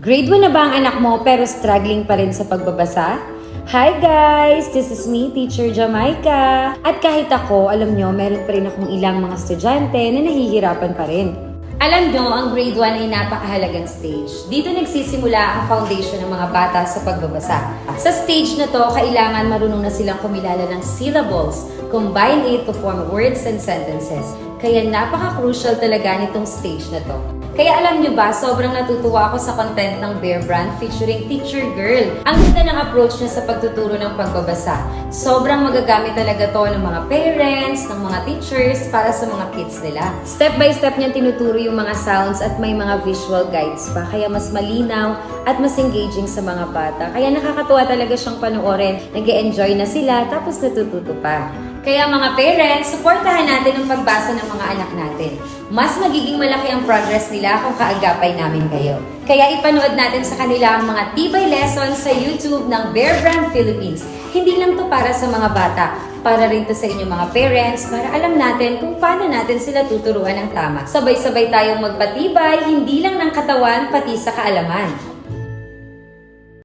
Grade 1 na ba ang anak mo pero struggling pa rin sa pagbabasa? Hi guys! This is me, Teacher Jamaica. At kahit ako, alam nyo, meron pa rin akong ilang mga estudyante na nahihirapan pa rin. Alam nyo, ang grade 1 ay napakahalagang stage. Dito nagsisimula ang foundation ng mga bata sa pagbabasa. Sa stage na to, kailangan marunong na silang kumilala ng syllables, combine it to form words and sentences. Kaya napaka-crucial talaga nitong stage na to. Kaya alam nyo ba, sobrang natutuwa ako sa content ng Bear Brand featuring Teacher Girl. Ang ganda ng approach niya sa pagtuturo ng pagbabasa. Sobrang magagamit talaga to ng mga parents, ng mga teachers, para sa mga kids nila. Step by step niya tinuturo yung mga sounds at may mga visual guides pa. Kaya mas malinaw at mas engaging sa mga bata. Kaya nakakatuwa talaga siyang panoorin. nag enjoy na sila tapos natututo pa. Kaya mga parents, suportahan natin ang pagbasa ng mga anak natin. Mas magiging malaki ang progress nila kung kaagapay namin kayo. Kaya ipanood natin sa kanila ang mga tibay lessons sa YouTube ng Bear Brand Philippines. Hindi lang to para sa mga bata, para rin to sa inyong mga parents, para alam natin kung paano natin sila tuturuan ng tama. Sabay-sabay tayong magpatibay, hindi lang ng katawan, pati sa kaalaman.